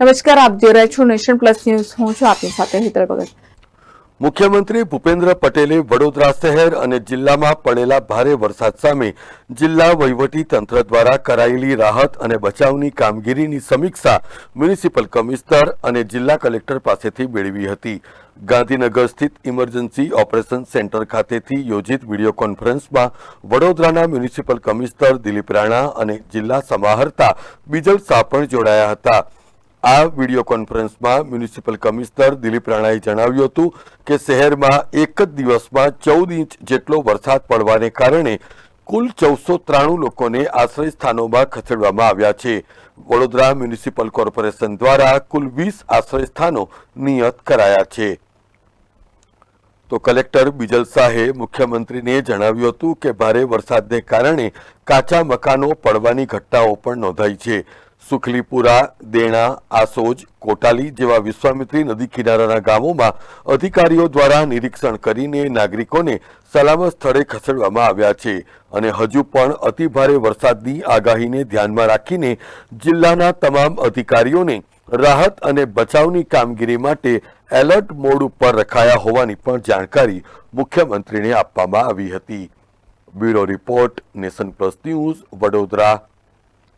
નમસ્કાર, આપ જોઈ રહ્યા છો નેશન પ્લસ ન્યૂઝ. હું છું આપની સાથે હેતલ ભગત. મુખ્યમંત્રી ભૂપેન્દ્ર પટેલે વડોદરા શહેર અને જિલ્લામાં પડેલા ભારે વરસાદ સામે જિલ્લા વહીવટી તંત્ર દ્વારા કરાયેલી રાહત અને બચાવની કામગીરીની સમીક્ષા મ્યુનિસિપલ કમિશનર અને જિલ્લા કલેક્ટર પાસેથી મેળવી હતી. ગાંધીનગર સ્થિત ઇમરજન્સી ઓપરેશન સેન્ટર ખાતેથી યોજિત વીડિયો કોન્ફરન્સમાં વડોદરાના મ્યુનિસિપલ કમિશનર દિલીપ રાણા અને જિલ્લા સમાહર્તા બીજલ શાહ પણ જોડાયા હતા. આ વીડિયો કોન્ફરન્સમાં મ્યુનિસિપલ કમિશનર દિલીપ રાણાએ જણાવ્યું હતું કે શહેરમાં એક જ દિવસમાં ચૌદ ઇંચ જેટલો વરસાદ પડવાને કારણે કુલ ચૌદસો ત્રાણું લોકોને આશ્રય સ્થાનોમાં ખસેડવામાં આવ્યા છે. વડોદરા મ્યુનિસિપલ કોર્પોરેશન દ્વારા કુલ વીસ આશ્રય સ્થાનો નિયત કરાયા છે. તો કલેક્ટર બિજલ શાહે મુખ્યમંત્રીને જણાવ્યું હતું કે ભારે વરસાદને કારણે કાચા મકાનો પડવાની ઘટનાઓ પણ નોંધાઈ છે. સુખલીપુરા, દેણા, આસોજ, કોટાલી જેવા વિશ્વામિત્રી નદી કિનારાના ગામોમાં અધિકારીઓ દ્વારા નિરીક્ષણ કરીને નાગરિકોને સલામત સ્થળે ખસેડવામાં આવ્યા છે અને હજુ પણ અતિભારે વરસાદની આગાહીને ધ્યાનમાં રાખીને જિલ્લાના તમામ અધિકારીઓને રાહત અને બચાવની કામગીરી માટે એલર્ટ મોડ ઉપર રખાયા હોવાની પણ જાણકારી મુખ્યમંત્રીને આપવામાં આવી હતી. Bureau report, nation plus news, Vadodara.